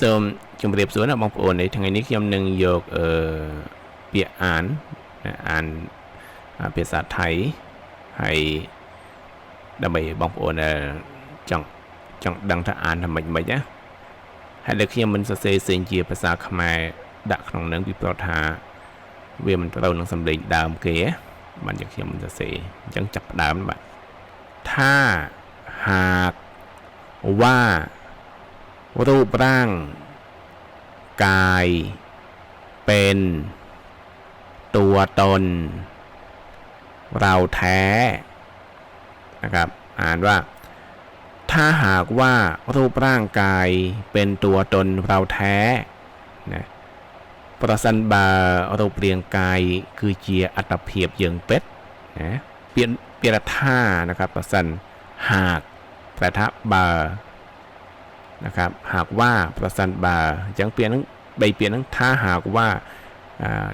សូមជម្រាបសួរណាបងប្អូននេះថ្ងៃនេះខ្ញុំនឹងយកអឺពាក្យអានអានភាសាថៃហើយដើម្បីបងប្អូនដែលចង់ចង់ដឹងថាអានថាម៉េចម៉េចណាហើយលើខ្ញុំមិនសរសេរសេងជាភាសាខ្មែរដាក់ក្នុងនឹងពីព្រោះថាវាមិនត្រូវនឹងសម្លេងដើមគេបានយកខ្ញុំមិនសរសេរអញ្ចឹងចាប់ដើមបាទថាហាកវ៉ា รูปร่าง กาย เป็น ตัวตน เราแท้ นะครับ อ่านว่า ถ้าหากว่ารูปร่างกายเป็นตัวตนเราแท้นะประสันบารูปเรียนกายคือเจียอัตเพียบเยิงเป็ดนะเปลี่ยนเปลี่ยนท่านะครับประสันหากประทับบา นะครับหากว่าประสันบายังเปลี่ยนทั้งใบเปลี่ยนทั้งท้าหากว่า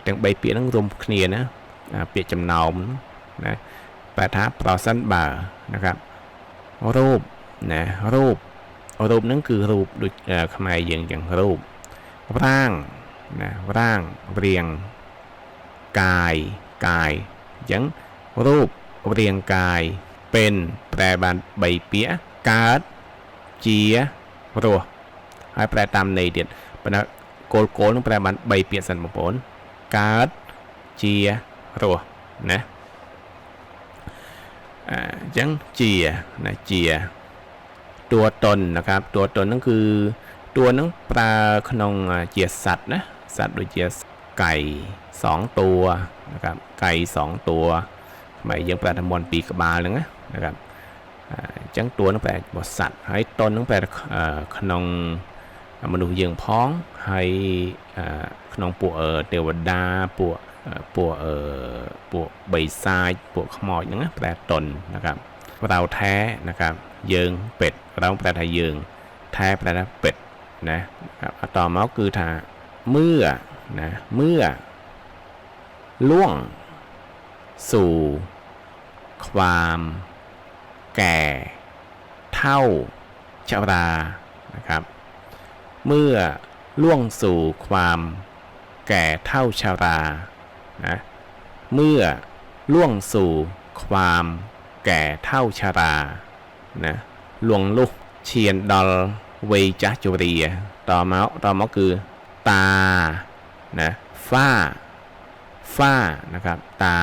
จังใบเปลี่ยนทั้งรวมเคลียนะเปลี่ยนจำนวนนะประทัาประสันบานะครับรูปนะรูปรูปนั่นคือรูปดุจขมายเย็งอย่างรูป ร่างนะร่างเรียงกายกายยังรูปเรียงกาย เป็นแปรบานใบเปียการ์ดเจีย ជារស់ហើយប្រែតាមន័យទៀតប៉ុន្តែគោលគោលនឹងប្រែបាន3ពាក្យសិនបងប្អូនកើតជារស់ណាអញ្ចឹងជាណាជាតួតនนะครับតួតនហ្នឹងគឺតួហ្នឹងប្រើក្នុងជាសัตว์ណាសัตว์ដូចជាไก่2តួนะครับไก่2តួខ្មែរយើងប្រើតែមន់2ក្បាលហ្នឹងណាนะครับអញ្ ចឹងតួនឹងប្រែបសัตว์ហើយតននឹងប្រែក្នុងមនុស្សយើងផងហើយក្នុងពួកទេវតាពួកពួកពួកបិសាចពួកខ្មោចហ្នឹងប្រែតនนะครับเราแท้นะครับយើងเป็ดเราប្រែថាយើងแท้ប្រែថាเป็ดណាតមកគឺថាเมื่อណាเมื่อล่วงสู่ความ แก่ เท่าชรานะครับ เมื่อล่วงสู่ความแก่เท่าชารานะเมื่อล่วงสู่ความแก่เท่าชารานะหลวงลุกเชียนดอลเวจัจุเรียต่อมาต่อมาคือ ตานะฝ้า ฝ้านะครับ ตา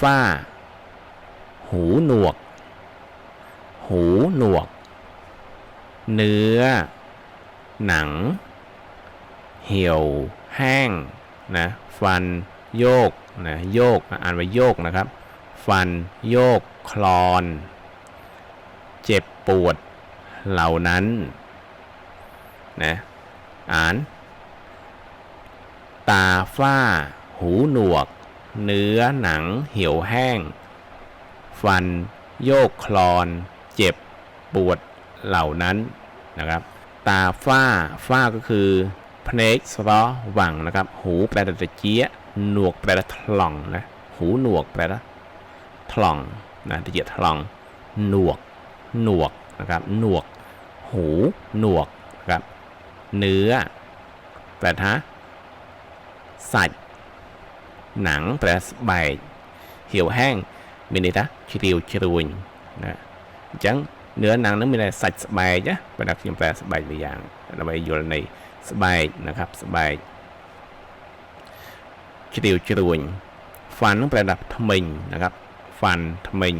ฝ้า หูหนวก หูหนวก เนื้อ หนัง เหี่ยว แห้งนะฟันโยกนะโยกอ่านว่าโยกนะครับ ฟันโยกคลอน เจ็บปวดเหล่านั้นนะอ่าน ตาฝ้า หูหนวก เนื้อหนังเหี่ยวแห้ง ฟันโยกคลอน เจ็บปวดเหล่านั้นนะครับ ตาฝ้าฝ้าก็คือเพลกสะหวังนะครับ หูแปลตะเจี๊ยหนวกแปลตะล่องนะหูหนวกแปลตะทล่องนะตะเจี๊ยถล่อง หนวก หนวกนะครับ หนวก หูหนวกนะครับ เนื้อ แปลทะสัตว์หนังแปลใบเหี่ยวแห้งมินิตะชิริวชิรุนนะ អញ្ចឹងเนื้อหนังនឹងមានតែសាច់ស្បែកណាបើថាខ្ញុំប្រែស្បែកមួយយ៉ាងដើម្បីយល់ន័យស្បែកนะครับស្បែកជ្រាវជ្រួញ ฟันនឹងប្រែថាថ្មិញนะครับ ฟันថ្មិញ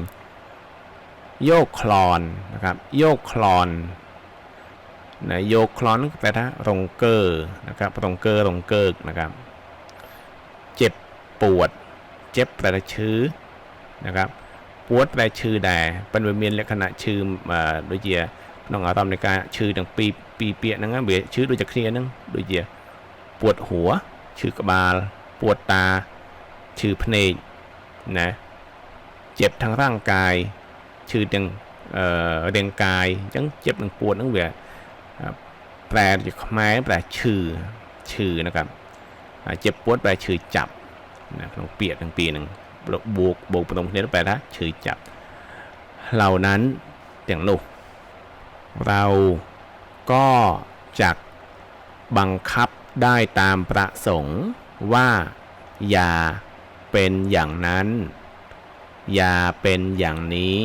โยกคลอนนะครับโยกคลอนนะโยกคลอนแปลว่ารงเกอร์นะครับรงเกอร์รงเกิกนะครับ เจ็บปวด เจ็บแปลว่าชื้อนะครับ ปวดแปลឈឺដែរប៉ុន្តែវាមានលក្ខណៈឈឺដូចជាក្នុងអារម្មណ៍នៃការឈឺទាំងពីរពីរពាក្យហ្នឹងវាឈឺដូចតែគ្នាហ្នឹងដូចជាปวดหัวឈឺក្បាលปวดตาឈឺភ្នែកណាเจ็บทั้งร่างกายឈឺទាំងអឺរាងកាយអញ្ចឹងเจ็บនឹងปวดហ្នឹងវាប្រែជាខ្មែរប្រែឈឺឈឺนะครับเจ็บปวดប្រែឈឺចាប់ណាក្នុងពាក្យទាំងពីរហ្នឹង บวกบวกตระตงเนตแปลละชื่อจับ เหล่านั้นเตียงลูกเราก็จักบังคับได้ตามประสงค์ว่าอย่าเป็นอย่างนั้น อย่าเป็นอย่างนี้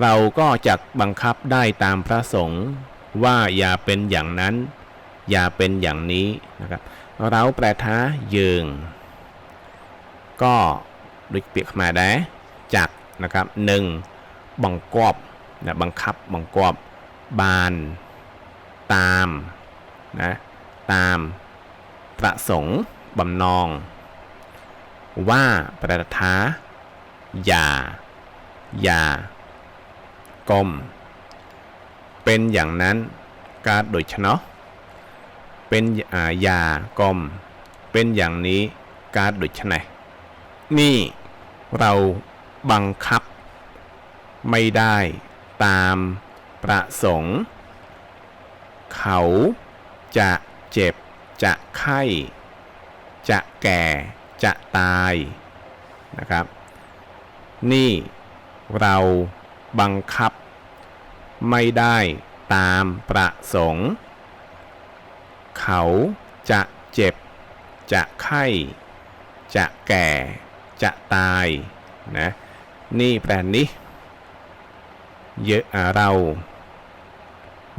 เราก็จักบังคับได้ตามประสงค์ว่าอย่าเป็นอย่างนั้น อย่าเป็นอย่างนี้นะครับ เราแปลท้ายืงก็ ដូចពាក្យខ្មែរដែរចាក់นะครับหนึ่งบังกอบนะบังคับบังกอบบาน ตามนะตามประสงค์บำนอง ว่าประท้า อย่า อย่ากลมเป็นอย่างนั้นการโดยชนะเป็นอ่าอย่ากลมเป็นอย่างนี้การโดยชนะ นี่เราบังคับ ไม่ได้ตามประสงค์ เขาจะเจ็บจะไข้ จะแก่จะตายนะครับ นี่เราบังคับ ไม่ได้ตามประสงค์ เขาจะเจ็บ จะไข้ จะแก่ จะตายนะนี่แปลนี้เยอะเรา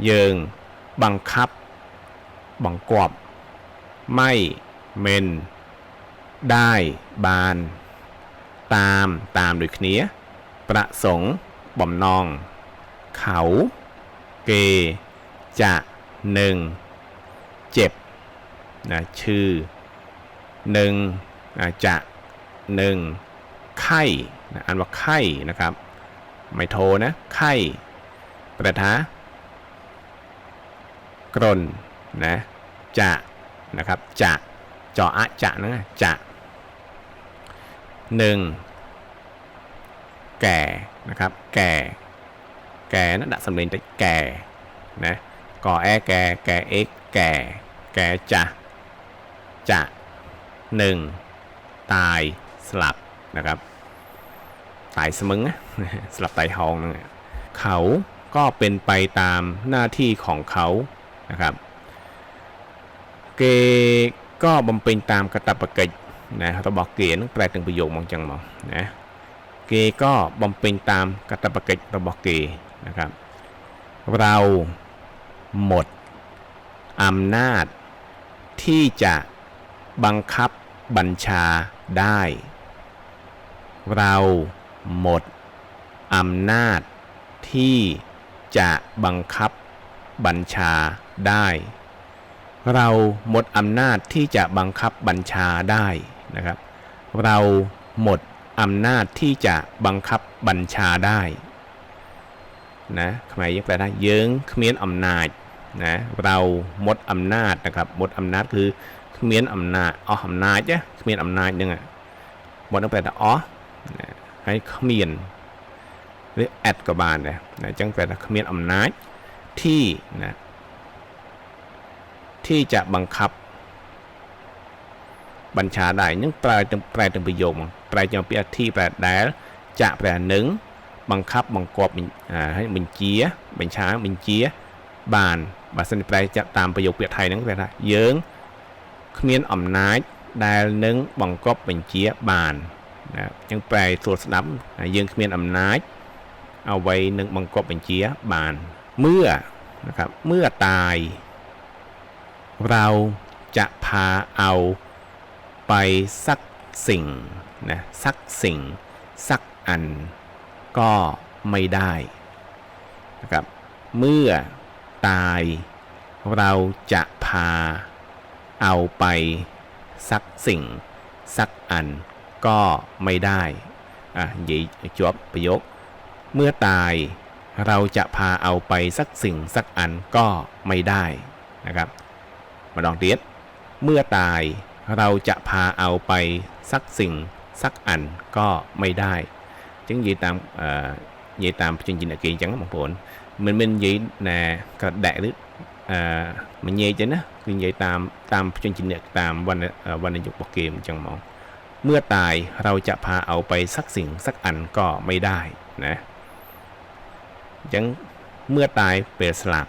เยิง บังคับ บังกอบ ไม่ เมน ได้ บาน ตาม ตามโดยเคลียประสงค์บ่มนองเขา เก จะหนึ่ง เจ็บ นะ ชื่อหนึ่งนะจะ หนึ่งไข้นะอันว่าไข้นะครับ ไม่โทนะ ไข้ประทากรนนะจะนะครับจะจออะจะนะจะหนึ่งแก่นะครับ แก่ แก่นะดัดสำเนียงแต่แก่นะกอแอแก่แก่เอ็กแก่ แก่จะจะหนึ่งตาย สลับนะครับตายสมึงสลับไตายหองนะเขาก็เป็นไปตามหน้าที่ของเขานะครับ เกก็บำเพ็ญตามกตปกิจนะเราบอกเกนั้นแปลถึงประโยคมองจังมองนะเกก็บำเพ็ญตามกตปกิจเราบอกเกนะครับ เราหมดอำนาจที่จะบังคับบัญชาได้ เราหมดอำนาจที่จะบังคับบัญชาได้ เราหมดอำนาจที่จะบังคับบัญชาได้นะครับ เราหมดอำนาจที่จะบังคับบัญชาได้นะขมายยังแปลได้เยิงเขมียนอำนาจนะเราหมดอำนาจนะครับหมดอำนาจคือเขมียนอำนาจอ๋ออำนาจจ้ะเขมียนอำนาจนึงอะหมดต้องแปลว่อ๋อ ให้เขมียนหรือแอดกับบานเลยนะจังแปลว่เขมียนอำนาจที่นะที่จะบังคับ บัญชาได้ยังแปลถึงแปลถึงประโยคมั้งแปลจะเปียที่แปลได้จะแปลหนึ่งบังคับบังกอบอ่าให้บัญเจีบัญชาบัญเจีบานบาสันแปลจะตามประโยคเปลี่ยนไยนั่นแปลว่าเยิงเขมียนน้ำยังกอบบัญเปลส่วนสนับยิงขมียนอำนาจเอาไว้หนึ่งบังกอบบัญเจียบานเมื่อนะครับเมื่อตาย เราจะพาเอาไปสักสิ่งนะสักสิ่ง สักอัน ก็ไม่ได้นะครับเมื่อตายเราจะพาเอาไปสักสิ่ง สักอัน ก็ไม่ได้อะยีจวบประโยคเมื่อตายเราจะพาเอาไปสักสิ่งสักอันก็ไม่ได้นะครับ มาลองเรียนเมื่อตายเราจะพาเอาไปสักสิ่งสักอันก็ไม่ได้ จึงยีตามเอ่อยีตาม chương trình đại kỳ chẳng một buồn mình mình vậy nè cả đại đức à, mình nhây chứ nó คือ vậy ตามตาม chương trình เนี่ยตามวันวันยุกบอกเกมจังมอง เมื่อตายเราจะพาเอาไปสักสิ่งสักอันก็ไม่ได้นะยังเมื่อตายเปรตสลัก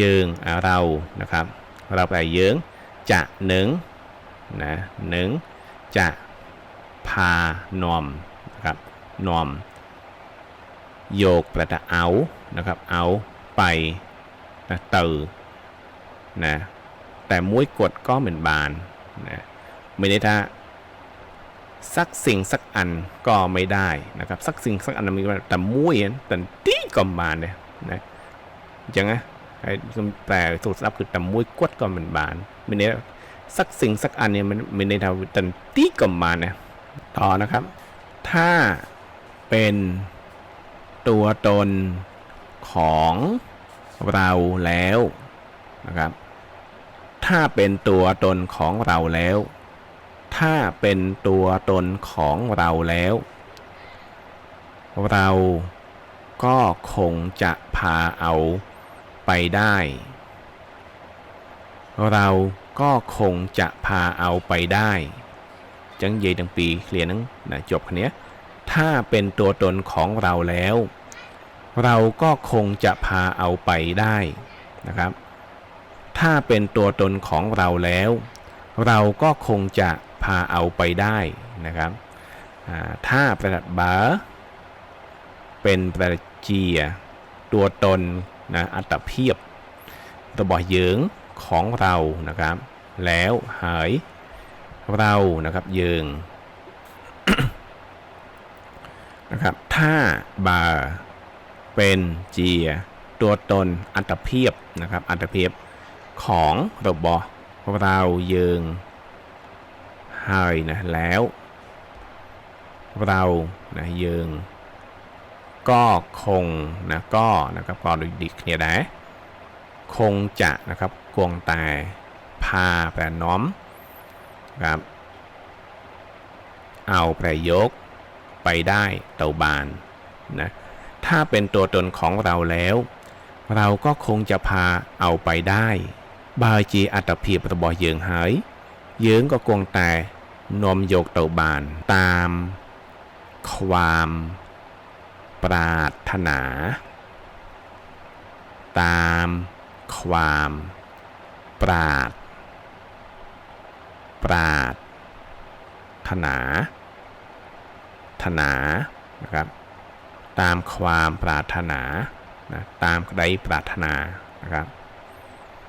ยืงเรานะครับ เราแปเยื้องจะหนึ่งนะหนึ่งจะพานอมนะครับนอม โยกปลว่าเอานะครับ เอาไปนะตือนะแต่มุ้ยกดก็เหมือนบานนะไม่ได้ถ้า สักสิ่งสักอันก็ไม่ได้นะครับ สักสิ่งสักอันมันมีแต่มุ้ยแต่ตีก็บาเนี่ยนะจังไงแปลสูตรซับคือแต่มุ้ยกดก็เหมือนบานไม่ได้สักสิ่งสักอันเนี่ยมันไม่ได้ทำแต่ตีก็บาเนี่ยต่อนะครับ ถ้าเป็นตัวตนของเราแล้วนะครับ ถ้าเป็นตัวตนของเราแล้ว ถ้าเป็นตัวตนของเราแล้ว เราก็คงจะพาเอาไปได้ เราก็คงจะพาเอาไปได้ จังเยดังปีเคลียร์นังนะจบคันเนี้ย ถ้าเป็นตัวตนของเราแล้ว เราก็คงจะพาเอาไปได้นะครับ ถ้าเป็นตัวตนของเราแล้ว เราก็คงจะ พาเอาไปได้นะครับถ้าประดับบาเป็นประเจีย ตัวตนนะอัตเพียบตัวบ่อเยิงของเรานะครับ แล้วหายเรานะครับเยิงนะครับถ้าบาเป็นเจีย ตัวตนอัตเพียบนะครับอัตเพียบของระบอเราเยิง หายนะแล้ว เรานะยิงก็คงนะก็นะครับก็ดูดิกเนี่ยนะคงจะนะครับกวงแต่พาแปลน้อมนะครับเอาแปลยกไปได้เตาบานนะถ้าเป็นตัวตนของเราแล้ว เราก็คงจะพาเอาไปได้ บายจีอัตภีประบอเยิงหายเยิงก็กวงแต่ นมโยกเตาบานตาม ความ ปรารถนา ตาม ความ ปรารปรารถนาถนานะครับ ตามความปรารถนานะตามใดปรารถนานะครับ